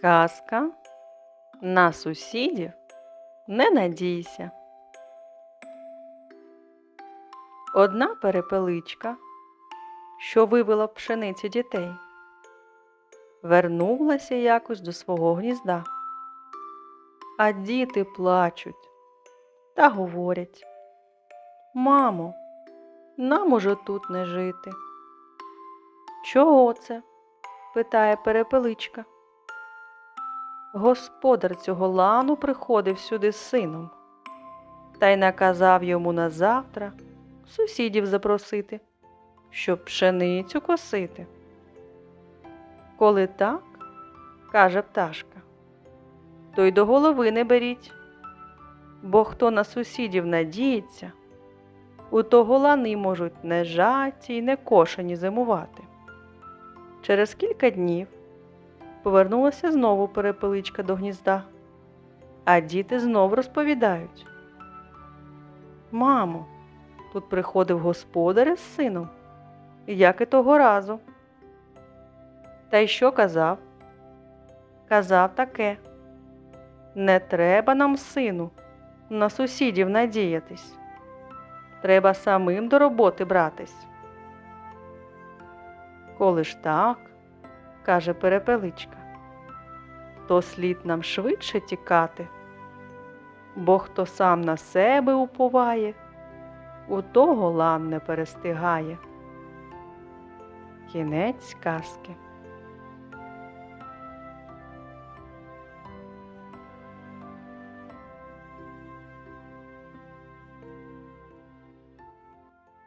Казка на сусідів не надійся. Одна перепеличка, що вивела пшениці дітей, вернулася якось до свого гнізда. А діти плачуть та говорять Мамо, нам уже тут не жити. Чого це? питає перепеличка. Господар цього лану приходив сюди з сином та й наказав йому на завтра сусідів запросити, щоб пшеницю косити. Коли так, каже пташка, то й до голови не беріть, бо хто на сусідів надіється, у того лани можуть не жаті й не кошені зимувати. Через кілька днів повернулася знову перепеличка до гнізда, а діти знов розповідають. Мамо, тут приходив господар із сином, як і того разу. Та й що казав? Казав таке. Не треба нам, сину, на сусідів надіятись. Треба самим до роботи братись. Коли ж так, каже перепеличка, то слід нам швидше тікати, бо хто сам на себе уповає, у того лан не перестигає. Кінець казки.